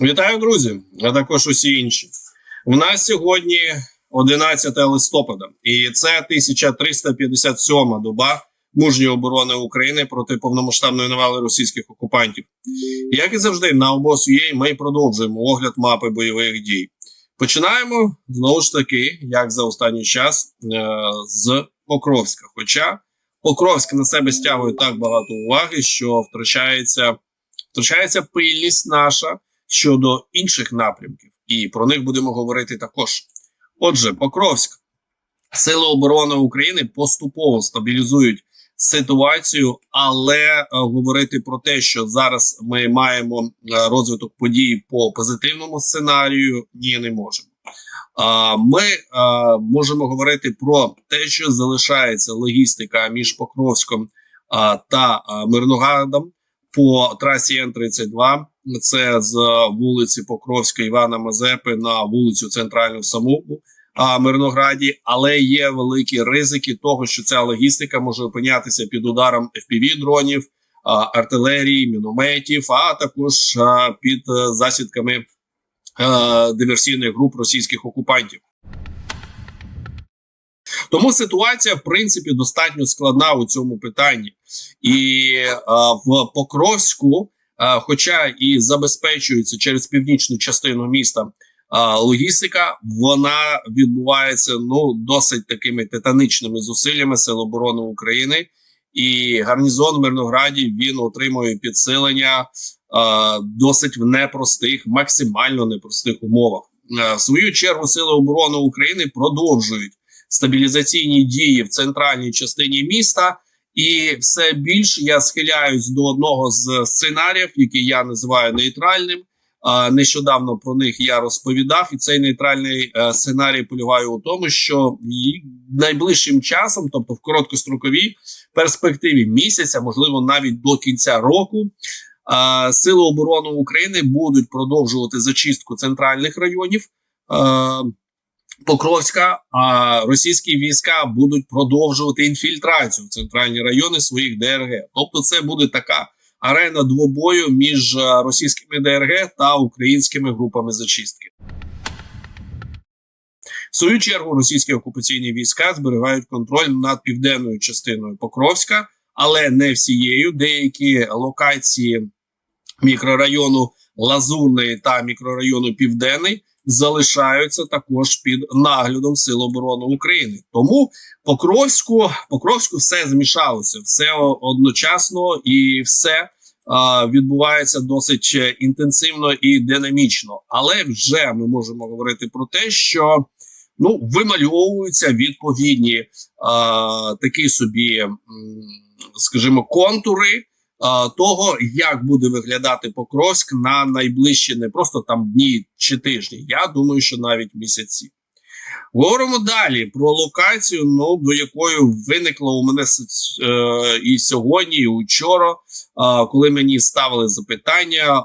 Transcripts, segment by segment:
Вітаю, друзі, а також усі інші. У нас сьогодні 11 листопада, і це 1357 доба мужньої оборони України проти повномасштабної навали російських окупантів. Як і завжди, на обосує ми продовжуємо огляд мапи бойових дій. Починаємо знову ж таки, як за останній час, е, з Покровська. Хоча Покровськ на себе стягує так багато уваги, що втрачається, втрачається пильність наша щодо інших напрямків, і про них будемо говорити також. Отже, Покровськ, Сили оборони України поступово стабілізують ситуацію, але е, говорити про те, що зараз ми маємо е, розвиток подій по позитивному сценарію, ні, не можемо. Ми можемо говорити про те, що залишається логістика між Покровськом та а, Мирноградом по трасі Н-32. Це з вулиці Покровська Івана Мазепи на вулицю Центральну Самову а, Мирнограді, але є великі ризики того, що ця логістика може опинятися під ударом fpv дронів, а, артилерії, мінометів, а також а, під а, засідками а, диверсійних груп російських окупантів. Тому ситуація, в принципі, достатньо складна у цьому питанні, і а, в Покровську, хоча і забезпечується через північну частину міста логістика, вона відбувається ну досить такими титанічними зусиллями Сил оборони України. І гарнізон в Мирнограді він отримує підсилення а, досить в непростих, максимально непростих умовах. А, в свою чергу Сили оборони України продовжують стабілізаційні дії в центральній частині міста, і все більше я схиляюсь до одного з сценаріїв, який я називаю нейтральним. Нещодавно про них я розповідав, і цей нейтральний е, сценарій полягає у тому, що найближчим часом, тобто в короткостроковій перспективі місяця, можливо, навіть до кінця року, сили оборони України будуть продовжувати зачистку центральних районів. Покровська, а російські війська будуть продовжувати інфільтрацію в центральні райони своїх ДРГ. Тобто, це буде така арена двобою між е, російськими ДРГ та українськими групами зачистки. В свою чергу російські окупаційні війська зберігають контроль над південною частиною Покровська, але не всією. Деякі локації мікрорайону Лазурний та мікрорайону Південний залишаються також під наглядом Сил оборони України. Тому Покровську Покровську все змішалося, все одночасно і все відбувається досить інтенсивно і динамічно. Але вже ми можемо говорити про те, що ну вимальовуються відповідні а, такі собі, скажімо, контури того, як буде виглядати Покровськ на найближчі не просто там дні чи тижні. Я думаю, що навіть місяці. Говоримо далі про локацію, ну до якої виникло у мене е, і сьогодні, і вчора, е, коли мені ставили запитання, е,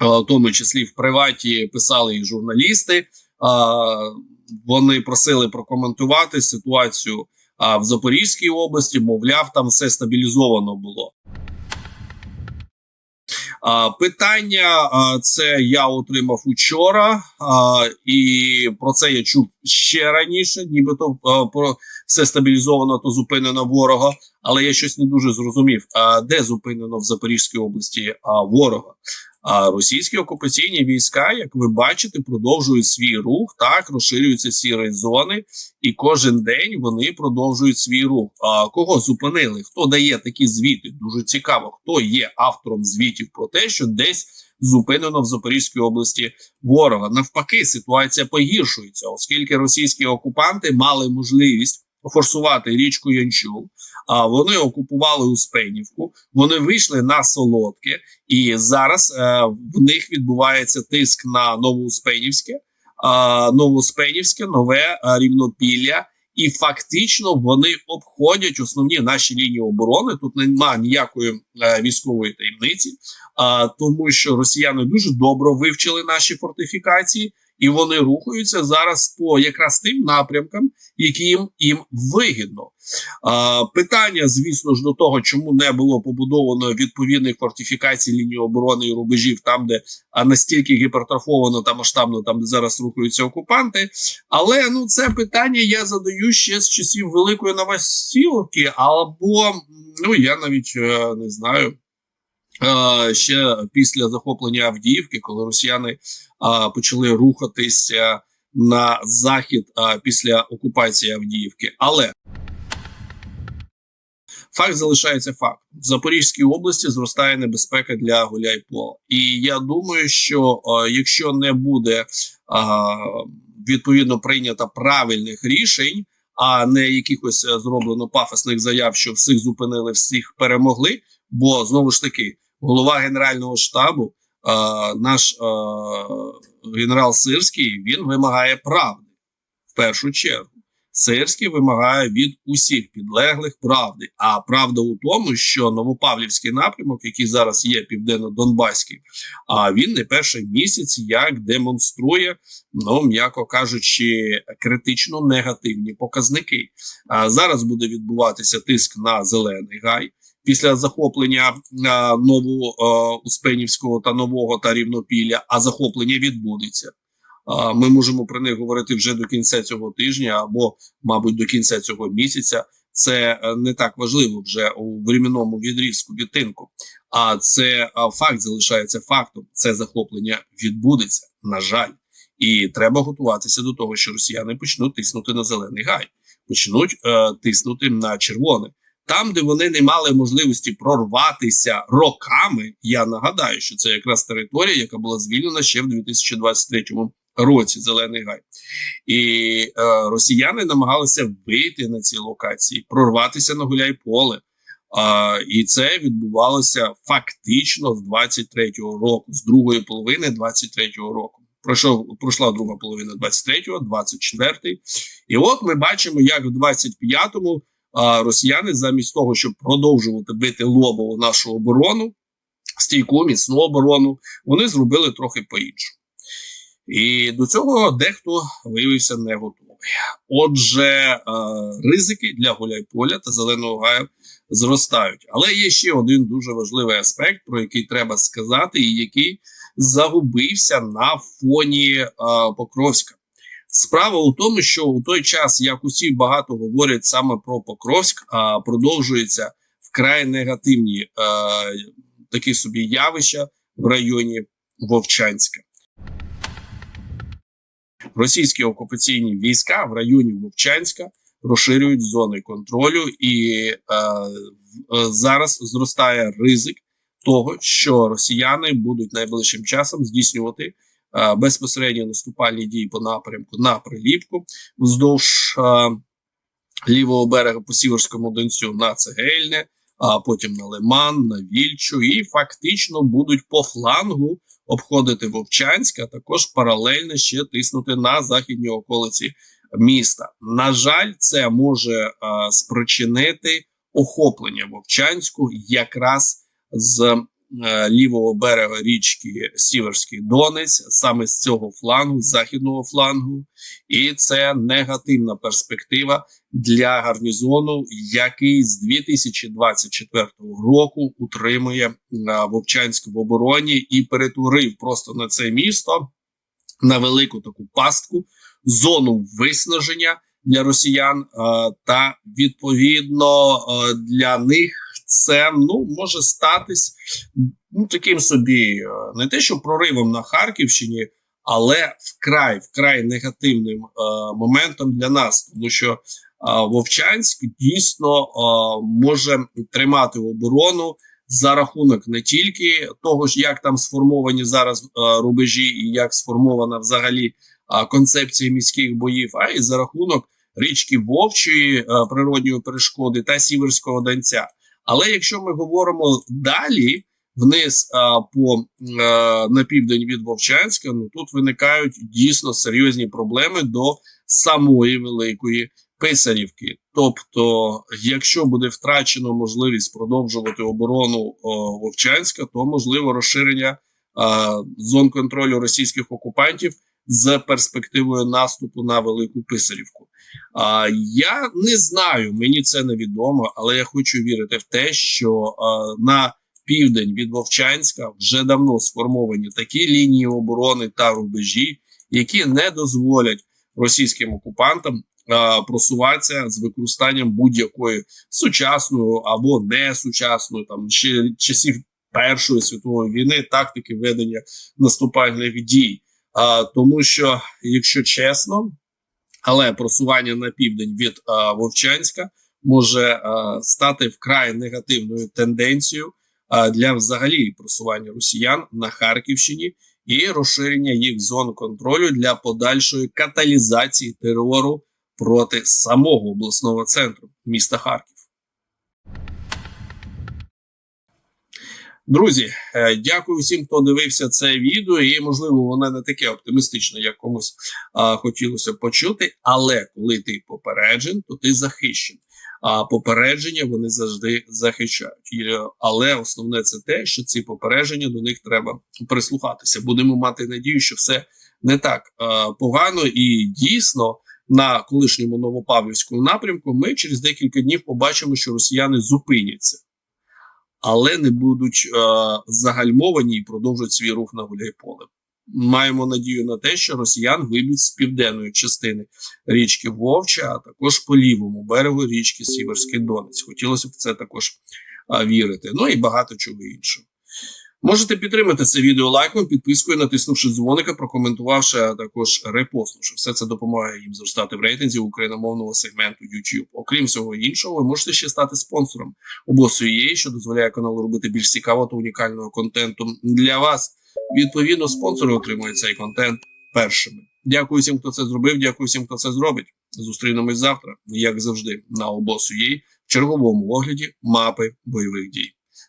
в тому числі в приваті писали і журналісти. Е, вони просили прокоментувати ситуацію а в Запорізькій області, мовляв, там все стабілізовано було. Питання це я отримав учора, і про це я чув ще раніше, нібито про все стабілізовано, то зупинено ворога. Але я щось не дуже зрозумів. Де зупинено в Запорізькій області ворога? А російські окупаційні війська, як ви бачите, продовжують свій рух. Так розширюються сірі зони, і кожен день вони продовжують свій рух. А кого зупинили? Хто дає такі звіти? Дуже цікаво, хто є автором звітів про те, що десь зупинено в Запорізькій області ворога. Навпаки, ситуація погіршується, оскільки російські окупанти мали можливість форсувати річку Янчул. А вони окупували Успенівку, вони вийшли на солодке, і зараз е, в них відбувається тиск на Новоуспенівське, е, Новоуспенівське, нове е, рівнопілля. І фактично вони обходять основні наші лінії оборони. Тут немає ніякої е, військової таємниці, а тому, що росіяни дуже добре вивчили наші фортифікації і вони рухаються зараз по якраз тим напрямкам, яким їм їм вигідно. А, Питання, звісно ж, до того, чому не було побудовано відповідних фортифікацій лінії оборони і рубежів, там де а настільки гіпертрофовано та масштабно, там де зараз рухаються окупанти. Але ну це питання я задаю ще з часів великої новосілки, або ну я навіть е, не знаю. Е, ще після захоплення Авдіївки, коли росіяни е, почали рухатися на захід е, після окупації Авдіївки, але факт залишається факт: в Запорізькій області зростає небезпека для Гуляйпола. І я думаю, що якщо не буде відповідно прийнято правильних рішень, а не якихось зроблено пафосних заяв, що всіх зупинили, всіх перемогли. Бо знову ж таки голова Генерального штабу, наш генерал Сирський, він вимагає правди в першу чергу. Сирський вимагає від усіх підлеглих правди. А правда у тому, що Новопавлівський напрямок, який зараз є південно-донбаський, а він не перший місяць як демонструє, ну м'яко кажучи, критично негативні показники. А зараз буде відбуватися тиск на зелений гай після захоплення е, нову е, та нового та рівнопілля, а захоплення відбудеться. Е, ми можемо про них говорити вже до кінця цього тижня або, мабуть, до кінця цього місяця. Це не так важливо вже у временному відрізку відтинку. А це факт залишається фактом. Це захоплення відбудеться, на жаль, і треба готуватися до того, що росіяни почнуть тиснути на зелений гай, почнуть е, тиснути на червоне там, де вони не мали можливості прорватися роками. Я нагадаю, що це якраз територія, яка була звільнена ще в 2023 році. Зелений гай, і е, росіяни намагалися вийти на ці локації, прорватися на Гуляйполе. А, І це відбувалося фактично з 23-го року, з другої половини 23-го року. Пройшов пройшла друга половина 23-го, 24-й. І от ми бачимо, як в 25-му а росіяни, замість того, щоб продовжувати бити лобову нашу оборону, стійку, міцну оборону, вони зробили трохи по-іншому. І до цього дехто виявився не готовий. Отже, ризики для Гуляйполя та Зеленого Гаю зростають. Але є ще один дуже важливий аспект, про який треба сказати, і який загубився на фоні Покровська. Справа у тому, що у той час, як усі багато говорять саме про Покровськ, а продовжуються вкрай негативні е, такі собі явища в районі Вовчанська. Російські окупаційні війська в районі Вовчанська розширюють зони контролю, і е, зараз зростає ризик того, що росіяни будуть найближчим часом здійснювати безпосередньо наступальні дії по напрямку на приліпку вздовж лівого берега по Сіверському Донцю на Цегельне, а потім на Лиман, на Вільчу, і фактично будуть по флангу обходити Вовчанськ, а також паралельно ще тиснути на західні околиці міста. На жаль, це може а, спричинити охоплення Вовчанську якраз з Е, лівого берега річки Сіверський Донець, саме з цього флангу, західного флангу, і це негативна перспектива для гарнізону, який з 2024 року утримує е, Вовчанськ в обороні і перетворив просто на це місто на велику таку пастку, зону виснаження для росіян, е, та відповідно для них це ну може статись ну таким собі, е, не те, що проривом на Харківщині, але вкрай вкрай негативним е, моментом для нас, тому що е, Вовчанськ дійсно е, може тримати оборону. За рахунок не тільки того ж, як там сформовані зараз е, рубежі, і як сформована взагалі е, концепція міських боїв, а й за рахунок річки Вовчої е, природньої перешкоди та Сіверського Донця. Але якщо ми говоримо далі вниз а, по а, на південь від Вовчанська, ну тут виникають дійсно серйозні проблеми до самої великої Писарівки. Тобто, якщо буде втрачено можливість продовжувати оборону о, Вовчанська, то можливо розширення а, зон контролю російських окупантів з перспективою наступу на Велику Писарівку. Я не знаю, мені це невідомо, але я хочу вірити в те, що на південь від Вовчанська вже давно сформовані такі лінії оборони та рубежі, які не дозволять російським окупантам просуватися з використанням будь-якої сучасної або не сучасної, там ще часів Першої світової війни, тактики ведення наступальних дій. А, тому що, якщо чесно, але просування на південь від е, Вовчанська може е, стати вкрай негативною тенденцією е, для взагалі просування росіян на Харківщині і розширення їх зон контролю для подальшої каталізації терору проти самого обласного центру міста Харків. Друзі, е, дякую всім, хто дивився це відео, і можливо, воно не таке оптимістичне, як комусь а, хотілося почути. Але коли ти попереджен, то ти захищений. А попередження вони завжди захищають. Е, але основне це те, що ці попередження до них треба прислухатися. Будемо мати надію, що все не так а, погано і дійсно. На колишньому новопавлівському напрямку ми через декілька днів побачимо, що росіяни зупиняться але не будуть е, загальмовані і продовжать свій рух на Гуляйполе. Маємо надію на те, що росіян виб'ють з південної частини річки Вовча, а також по лівому берегу річки Сіверський Донець. Хотілося б це також е, вірити. Ну і багато чого іншого. Можете підтримати це відео лайком, підпискою, натиснувши дзвоника, прокоментувавши, а також репостнувши. Все це допомагає їм зростати в рейтинзі україномовного сегменту YouTube. Окрім всього іншого, ви можете ще стати спонсором обосує, що дозволяє каналу робити більш цікавого та унікального контенту для вас. Відповідно, спонсори отримують цей контент першими. Дякую всім, хто це зробив. Дякую всім, хто це зробить. Зустрінемось завтра, як завжди, на обосує в черговому огляді мапи бойових дій.